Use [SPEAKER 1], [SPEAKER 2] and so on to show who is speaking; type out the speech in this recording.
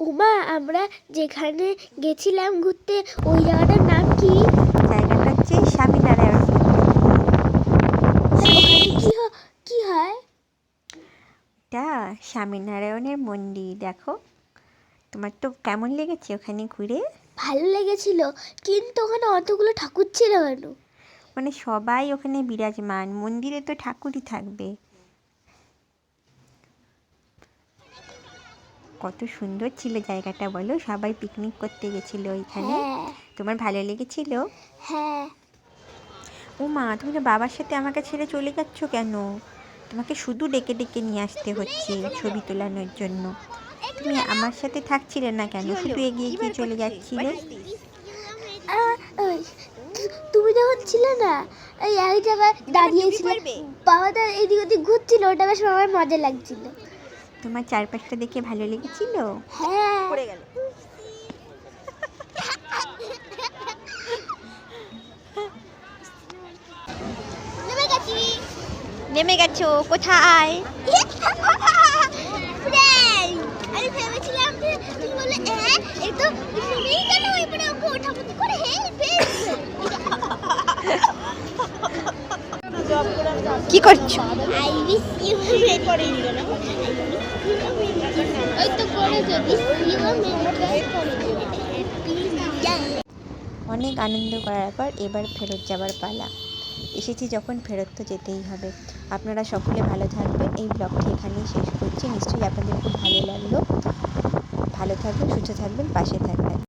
[SPEAKER 1] উমা আমরা যেখানে গেছিলাম ঘুরতে ওই জায়গাটার নাম কি?
[SPEAKER 2] জায়গাটা হচ্ছে স্বামীনারায়ণ
[SPEAKER 1] কি কি হয়?
[SPEAKER 2] এটা স্বামীনারায়ণের মন্দির দেখো। তোমার তো কেমন লেগেছে ওখানে ঘুরে?
[SPEAKER 1] ভালো লেগেছিল কিন্তু ওখানে অতগুলো ঠাকুর ছিল কেন?
[SPEAKER 2] মানে সবাই ওখানে বিরাজমান মন্দিরে তো ঠাকুরই থাকবে। কত সুন্দর ছিল জায়গাটা বলো। সবাই পিকনিক করতে গেছিল ওইখানে।
[SPEAKER 1] হ্যাঁ।
[SPEAKER 2] তোমার ভালো লেগেছিল?
[SPEAKER 1] হ্যাঁ।
[SPEAKER 2] ও মা তুমি তো বাবার সাথে আমাকে ছেড়ে চলে যাচ্ছ কেন? তোমাকে শুধু ডেকে ডেকে নিয়ে আসতে হচ্ছে ছবি তোলানোর জন্য। তুমি আমার সাথে থাকছিলে না কেন? শুধু এগিয়ে এগিয়ে চলে যাচ্ছিলে?
[SPEAKER 1] তুমি যখন ছিলে না? এই এক জায়গায় বাবা বাবাটা এদিক ওদিক ঘুরছিল ওটা বেশ আমার মজা লাগছিল।
[SPEAKER 2] তোমার চারপাশটা দেখে ভালো লেগেছিল?
[SPEAKER 1] হ্যাঁ। নেমে গেছি।
[SPEAKER 2] নেমে গেছো কোথায়?
[SPEAKER 1] আমি ভেবেছিলাম তুমি বলে হ্যাঁ এই তো
[SPEAKER 2] কি করছ? অনেক আনন্দ করার পর এবার ফেরত যাবার পালা। এসেছি যখন ফেরত তো যেতেই হবে। আপনারা সকলে ভালো থাকবেন। এই ব্লগটি এখানেই শেষ করছি। নিশ্চয়ই আপনাদের খুব ভালো লাগল। ভালো থাকবেন, সুস্থ থাকবেন, পাশে থাকবেন।